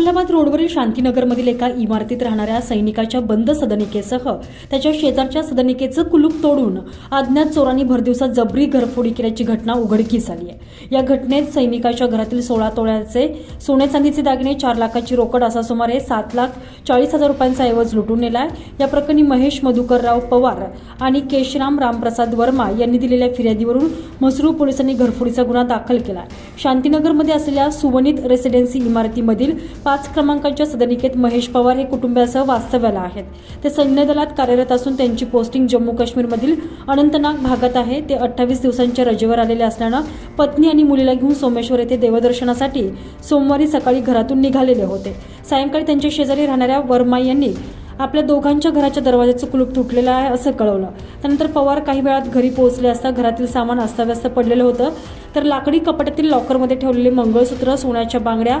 मखमलाबाद रोडवरील शांतीनगरमधील एका इमारतीत राहणाऱ्या सैनिकाच्या बंद सदनिकेसह त्याच्या शेजारच्या सदनिकेचं कुलूप तोडून अज्ञात चोरांनी भरदिवसा जबरी घरफोडी केल्याची घटना उघडकीस आली आहे. या घटनेत सैनिकाच्या घरातील सोळा तोळ्याचे सोने चांदीचे दागिने चार लाखाची रोकड असा सुमारे सात लाख चाळीस हजार रुपयांचा ऐवज लुटून नेला आहे या प्रकरणी महेश मधुकरराव पवार आणि केशराम रामप्रसाद वर्मा यांनी दिलेल्या फिर्यादीवरून म्हसरूळ पोलिसांनी घरफोडीचा गुन्हा दाखल केला शांतीनगरमध्ये असलेल्या सुवनित रेसिडेन्सी इमारतीमधील पाच क्रमांकाच्या सदनिकेत महेश पवार हे कुटुंबासह वास्तव्याला आहेत. ते सैन्य दलात कार्यरत असून त्यांची पोस्टिंग जम्मू काश्मीरमधील अनंतनाग भागात आहे. ते अठ्ठावीस दिवसांच्या रजेवर आलेले असल्यानं पत्नी आणि मुलीला घेऊन सोमेश्वर येथे देवदर्शनासाठी सोमवारी सकाळी घरातून निघालेले होते. सायंकाळी त्यांच्या शेजारी राहणाऱ्या वर्मा यांनी आपल्या दोघांच्या घराच्या दरवाजाचं कुलूप तुटलेलं आहे असं कळवलं. त्यानंतर पवार काही वेळात घरी पोहोचले असता घरातील सामान अस्ताव्यस्त पडलेलं होतं. तर लाकडी कपाटातील लॉकरमध्ये ठेवलेले मंगळसूत्र सोन्याच्या बांगड्या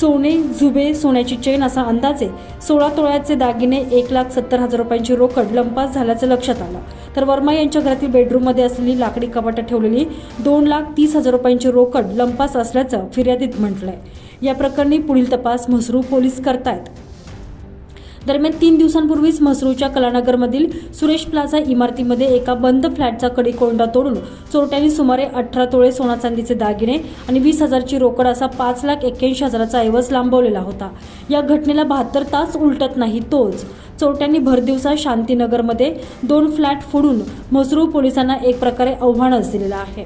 सोने जुबे सोन्याची चेन असा अंदाजे सोळा तोळ्याचे दागिने एक लाख सत्तर हजार रुपयांची रोकड लंपास झाल्याचं लक्षात आलं. तर वर्मा यांच्या घरातील बेडरूममध्ये असलेली लाकडी कपाटात ठेवलेली दोन लाख तीस हजार रुपयांची रोकड लंपास असल्याचं फिर्यादीत म्हटलंय. या प्रकरणी पुढील तपास म्हसरू पोलीस करतायत. दरम्यान तीन दिवसांपूर्वीच म्हसरूच्या कलानगरमधील सुरेश प्लाझा इमारतीमध्ये एका बंद फ्लॅटचा कडी कोंडा तोडून चोरट्यांनी सुमारे अठरा तोळे सोना चांदीचे दागिने आणि वीस हजारची रोकड असा पाच लाख एक्क्याऐंशी हजाराचा ऐवज लांबवलेला होता. या घटनेला बहात्तर तास उलटत नाही तोच. चोरट्यांनी भरदिवसा शांतीनगरमध्ये दोन फ्लॅट फोडून म्हसरू पोलिसांना एक प्रकारे आव्हानच दिलेलं आहे.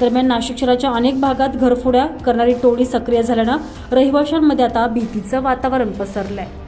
दरम्यान नाशिक शहराच्या अनेक भागात घरफोड्या करणारी टोळी सक्रिय झाल्यानं रहिवाशांमध्ये आता भीतीचं वातावरण पसरलं आहे